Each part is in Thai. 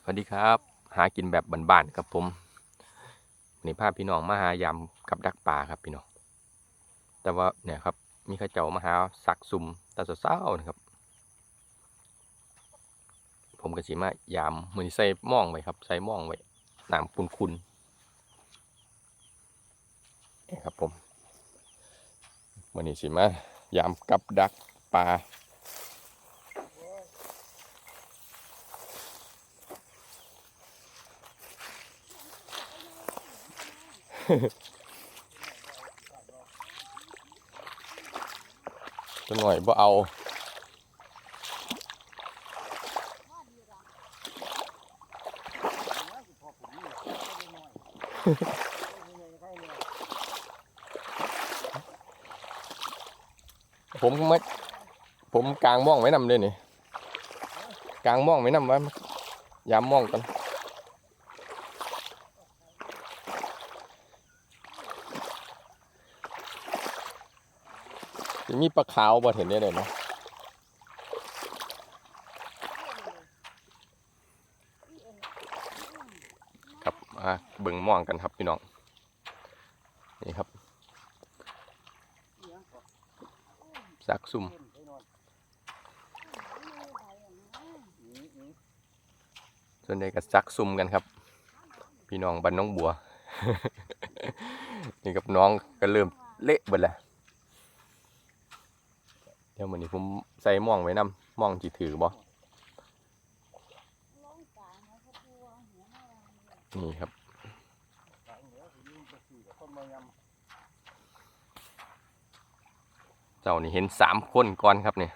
สวัสดีครับ หากินแบบบ้านๆครับผมวันนี่พาพี่น้องมาหายำกับดักป่าครับพี่น้องแต่ว่าเนี่ยครับมีข้าเจ้ามาหาสักซุ่มตาเศร้าๆนะครับ ผมก็สิมายามมือนใส่หม่องไว้ครับ ใส่หม่องไว้น้ำคุนๆนี่ครับผมมือนี้สิมายามกับดักป่า จะหน่อยบ่เอาผมไม่ผมกลางม่องไว้นำเลยนี่กลางม่องไว้นำไว้ยามม่องกัน สิมีปลาขาวบ่เห็นได้เลยเนาะครับมาเบิ่งม่องกันครับพี่น้อง นี่ครับซักซุ่มส่วนใหญ่ก็ซักซุ่มกันครับ พี่น้องบ้านน้องบัว นี่กับน้องก็เริ่มเละเบิดแล้ว ดี๋ยววันนี้ผมใส่ม่องไว้นำหม่องจีถือบ่นี่ครับเจ้านี่เห็นสามคนก่อนครับเนี่ย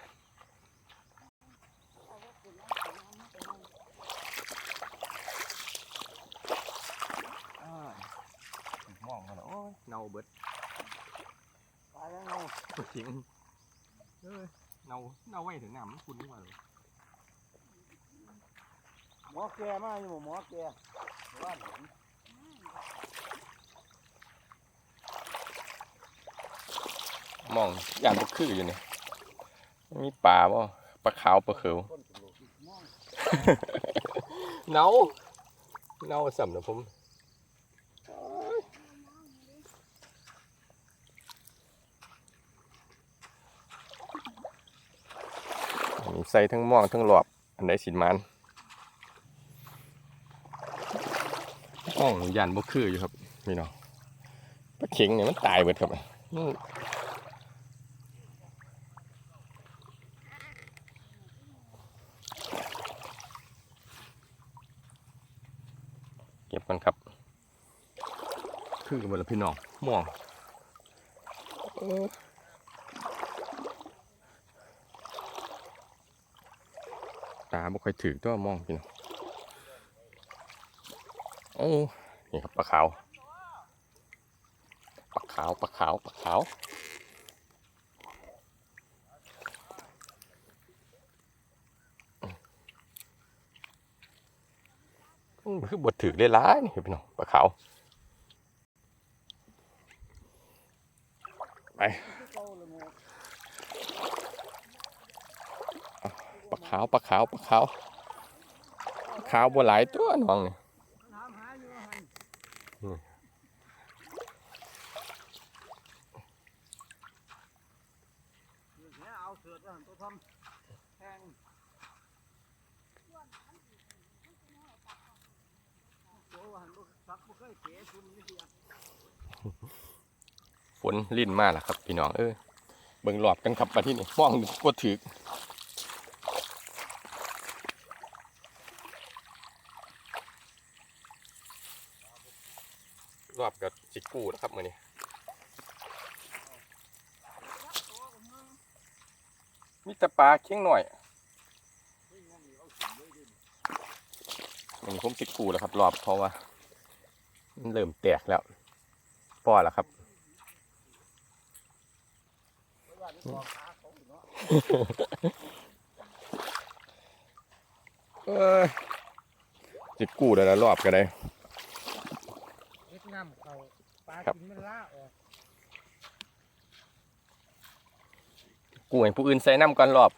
มองมาแล้วเน่าเบิดตายแล้วเนาจริง เออเน่าเน่าไว้ถึงน้ำมันคุณนี่มาเลยหมอแกมาอยู่บ่หมอแกว่าเห็นมองย่านบ่คืออยู่นี่มีปลาบ่ปลาขาวปลาเขียวคนเป็นโรคมองเน่าเน่าสัมนะผมอันนี้ ใส่ทั้งหม่องทั้งหลอบอันใดสินมันหม่องยันบ่คืออยู่ครับพี่น้องปลาเข็งเนี่ยมันตายเบิดครับมันเก็บกันครับ คือกันหมดแล้วพี่น้องม่วงเออ ตาบ่ค่อยถือตัวมองพี่น้องโอ้นี่ครับปลาขาวปลาขาวปลาขาวปลาขาวคือบดถือได้หลายนี่พี่น้องปลาขาวไป เก่าเลยหมอ ปลา ขาวปลาขาวปลาขาวขาวบัหลายตัวน้องเนี่ยฝนลิ่นมากล่ะครับ พี่น้องเออเบิ่งหลอบกันครับไปที่นี่มองว่าถือรอบ กับจิกกูนะครับมือนี้มีแต่ปลาเคียงหน่อยมันผมจิกกูแล้วครับรอบเพราะว่ามันเริ่มแตกแล้วป้อแล้วครับเพราะว่านี่ของขาเขาอยู่เนาะเอ้ยจิกกูแล้วนรอบกันได้ฮ็ดน้ำเขาปลา ครับกินมันล่าออกกูให้ผู้อื่นใส่น้ำก่อนรอบ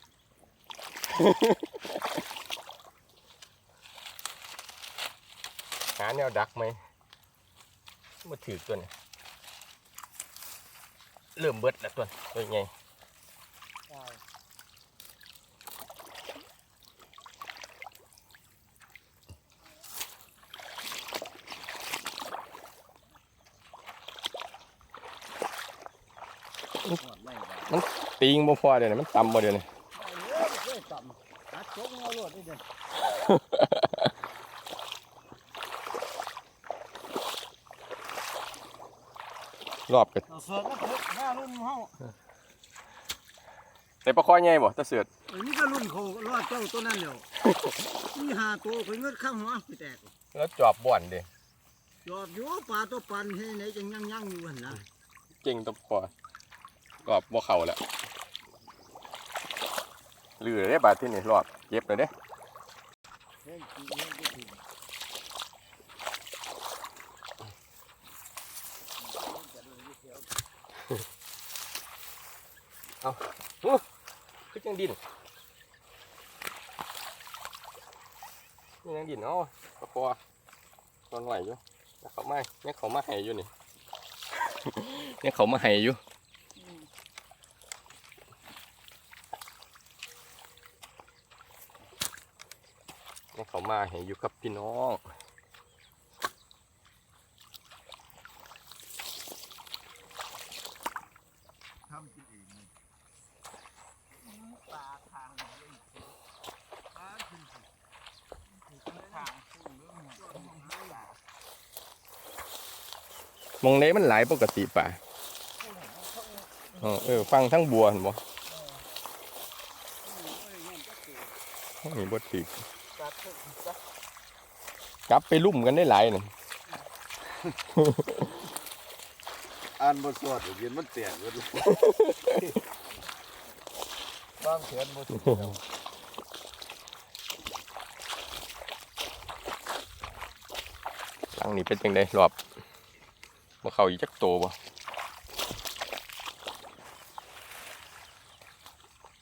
หาแนวดักไหมมาถือตัวนี้เริ่มเบิดแล้วตัวตัวใหญ่ มดไม่ได้ตีงบ่พอเดี๋ยวนี้มันต่ำบ่เดี๋ยวนี้เอาเยอะไปเลยต่ำตัดจกเอาโลดได้เด้อรอบกันเอาเสือกมาเถอะหน้ารุ่นเฮาแต่ปลาคอใหญ่บ่ตะเสือดเอ้ยนี่ก็รุ่นเขารอดเจ้าตัวนั้นเดียวมีหาตัวข่อยเงือดข้างหัวไปแตกแล้วจอบบ่อนเด้จอบอยู่ปลาตัวปันให้ไหนจังยังยังอยู่หั่นนะเก่งตบคอ รอบบ่เข้าแล้วลือได้บาดที่นี่รอบเก็บเลยเด้เฮ้ยจริงเฮ้ยจริงคือจังดินนี่ยังดินเนาะปลาคอตอนไหวอยู่เนี่ยเขามาเนี่ยเขามาให้อยู่นี่เนี่ยเขามาให้อยู่ เนี่ยเขามาให้อยู่กับพี่น้องทำกินเองเลยปลาทางเลยปลาขึ้นทางพุ่งเรื่องหัวปลามองเนี้มันหลายปกติป่ะเออ ฟังทั้งบัวเห็นบ่มีบทถีกตัดเถอะตัด กลับไปลุ่มกันได้หลายน่ะอ่านบทสวดเย็นมันเตียนหมดเลยบางเขียนบทสวดหลังนี้เป็นจังไดรอบบ่เข้าอีกจักโตบ่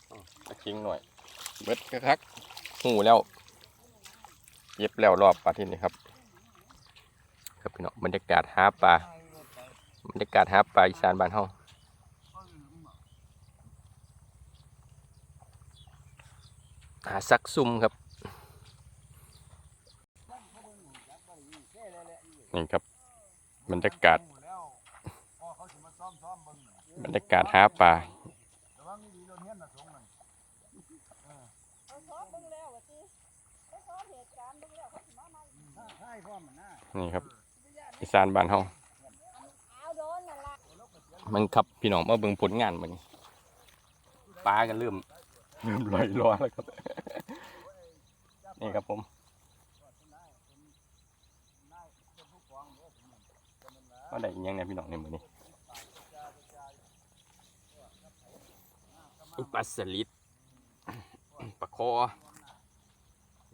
อ้าวตะคิงหน่อย เบิดคักๆหูแล้ว เย็บแล้วรอบปลาที่นี่ครับ ครับพี่น้องบรรยากาศหาปลาบรรยากาศหาปลาอีสานบ้านเฮาหาซักซุ่มครับนี่ครับบรรยากาศบรรยากาศหาปลา นน่ะนี่ครับ อีสานบ้านเฮาเอาโดนนั่นล่ะมันครับพี่น้องมาเบิ่งผลงานมันปลากันเริ่มเริ่มลอยลอยแล้วครับ นี่ครับผมว่าได้อิหยังเนี่ยพี่น้องในมือนี้มีปลาสลิดปลาคอ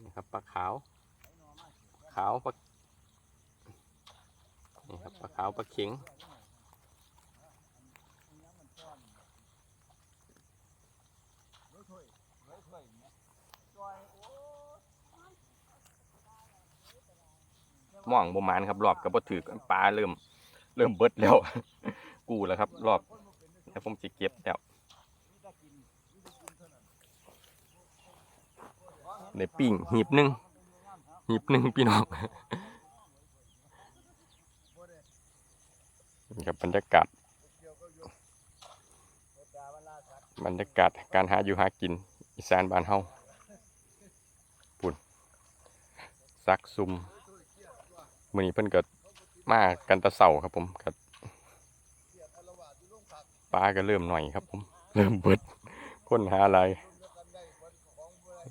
นี่ครับปลาขาว ขาวปลานี่ครับปลาขาวปลาเข็งม่วงประมาณครับรอบกับบ่ถือปลาเริ่ม เริ่มเบิดแล้ว กูแล้วครับ รอบแล้วผมจะเก็บแล้วในปิ้งหีบหนึ่ง หีบหนึ่งพี่น้องนี่ครับบรรยากาศ บรรยากาศการหาอยู่หากิน อีสานบ้านเฮาปุ่นซักซุมมือนี้เพิ่นเกิดมากันตะเสาครับผมกับปลาก็เริ่มหน่อยครับผม เริ่มเบิดค้นหาอะไร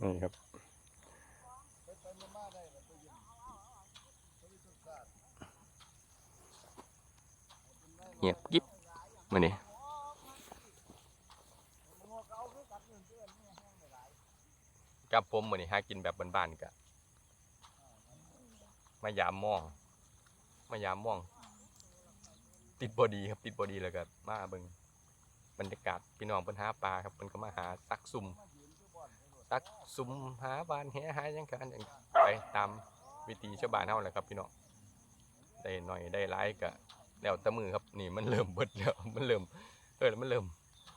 นี่ครับ เงียบกิ๊บมื่อนี้กับผมมือนี้หากินแบบบ้านๆกะมายามมอง มายามมอง ติดบอดีครับติดบอดีแล้วก็มาเบิงบรรยากาศพี่น้องเพิ่นหาปลาครับเพิ่นก็มาหาซักซุ่มซักซุ่มหาบานแหหายังกันไปตามวิธีชาวบ้านเฮาแหละครับพี่น้องได้หน่อยได้ร้ายก็ แล้วต่มือครับนี่มันเริ่มเบิดแล้วมันเริ่มเออมันเริ่ม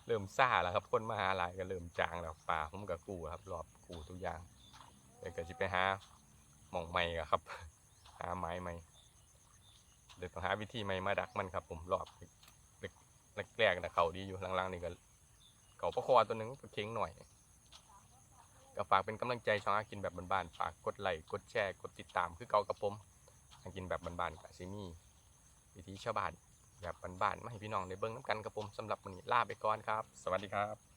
เริ่มซ่าแล้วครับคนมาหาลายก็เริ่มจางแล้วป่าผมกับกูครับรอบกูทุกอย่างเดี๋ยวก็จะไปหาหม่องใหม่ก็ครับ หาไม้ใหม่เดี๋ยวต้องหาวิธีใหม่มาดักมันครับ ผมรอบแรกๆนะเขาดีอยู่หลังๆนี่ก็เขาประคอตัวหนึงก็เค้งหน่อยก็ฝากเป็นกำลังใจช่องอากินแบบบ้านๆฝากกดไลค์กดแชร์กดติดตามคือเก่ากับผมอากินแบบบ้านๆกับซิมี่ วิธีชาวบ้านแบบบ้านๆมาให้พี่น้องได้เบิ่งน้ำกันกับผมสำหรับวันนี้ลาไปก่อนครับ สวัสดีครับ